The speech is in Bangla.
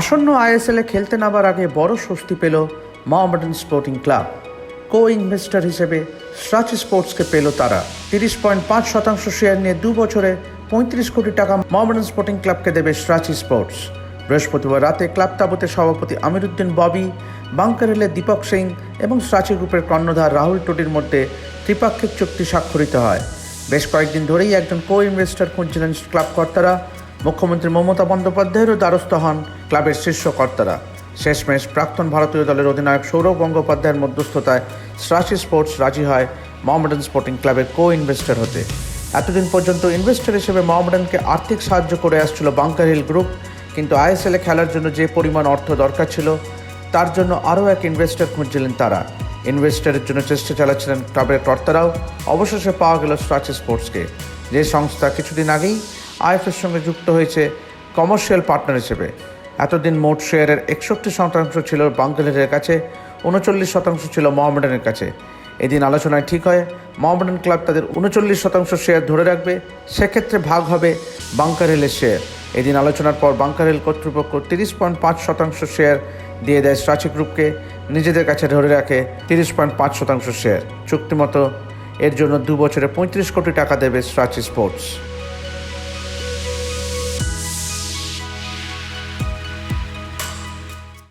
আসন্ন আইএসএলে খেলতে নামার আগে বড় স্বস্তি পেল Mohammedan sporting club. Co investor হিসেবে স্ট্রাচ স্পোর্টসকে পেল তারা। তিরিশ পয়েন্ট পাঁচ শতাংশ শেয়ার নিয়ে দু বছরে পঁয়ত্রিশ কোটি টাকা মোহামেডান স্পোর্টিং ক্লাবকে দেবে স্ট্রাচ স্পোর্টস। বৃহস্পতিবার রাতে ক্লাব তাবতের সভাপতি আমিরুদ্দিন ববি বাংকারেলের দীপক সিং এবং স্ট্রাচি গ্রুপের কর্ণধার রাহুল টোডির মধ্যে ত্রিপাক্ষিক চুক্তি স্বাক্ষরিত হয়। বেশ কয়েকদিন ধরেই একজন কো ইনভেস্টর খুঁজছিলেন ক্লাব কর্তারা। মুখ্যমন্ত্রী মমতা বন্দ্যোপাধ্যায়েরও দ্বারস্থ হন ক্লাবের শীর্ষ কর্তারা। শেষমেশ প্রাক্তন ভারতীয় দলের অধিনায়ক সৌরভ গঙ্গোপাধ্যায়ের মধ্যস্থতায় স্ট্রাচি স্পোর্টস রাজি হয় মোহামেডান স্পোর্টিং ক্লাবের কো ইনভেস্টর হতে। এতদিন পর্যন্ত ইনভেস্টর হিসেবে মোহামেডানকে আর্থিক সাহায্য করে আসছিল বাংকার হিল গ্রুপ, কিন্তু আইএসএলে খেলার জন্য যে পরিমাণ অর্থ দরকার ছিল, তার জন্য আরও এক ইনভেস্টর খুঁজছিলেন তারা। ইনভেস্টরের জন্য চেষ্টা চালাচ্ছিলেন ক্লাবের কর্তারাও, অবশেষে পাওয়া গেল স্ট্রাচ স্পোর্টসকে। যে সংস্থা কিছুদিন আগেই আইএফের সঙ্গে যুক্ত হয়েছে কমার্শিয়াল পার্টনার হিসেবে। এতদিন মোট শেয়ারের একষট্টি শতাংশ ছিল বাংলাদেশের কাছে, উনচল্লিশ শতাংশ ছিল মোহামেডানের কাছে। এদিন আলোচনায় ঠিক হয় মোহামেডান ক্লাব তাদের উনচল্লিশ শতাংশ শেয়ার ধরে রাখবে, সেক্ষেত্রে ভাগ হবে বাংকার শেয়ার। এদিন আলোচনার পর বাংকার কর্তৃপক্ষ তিরিশ পয়েন্ট পাঁচ শতাংশ শেয়ার দিয়ে দেয় স্ট্রাচি গ্রুপকে, নিজেদের কাছে ধরে রাখে তিরিশ পয়েন্ট পাঁচ শতাংশ শেয়ার। চুক্তিমতো এর জন্য দু বছরে পঁয়ত্রিশ কোটি টাকা দেবে স্ট্রাচি স্পোর্টস।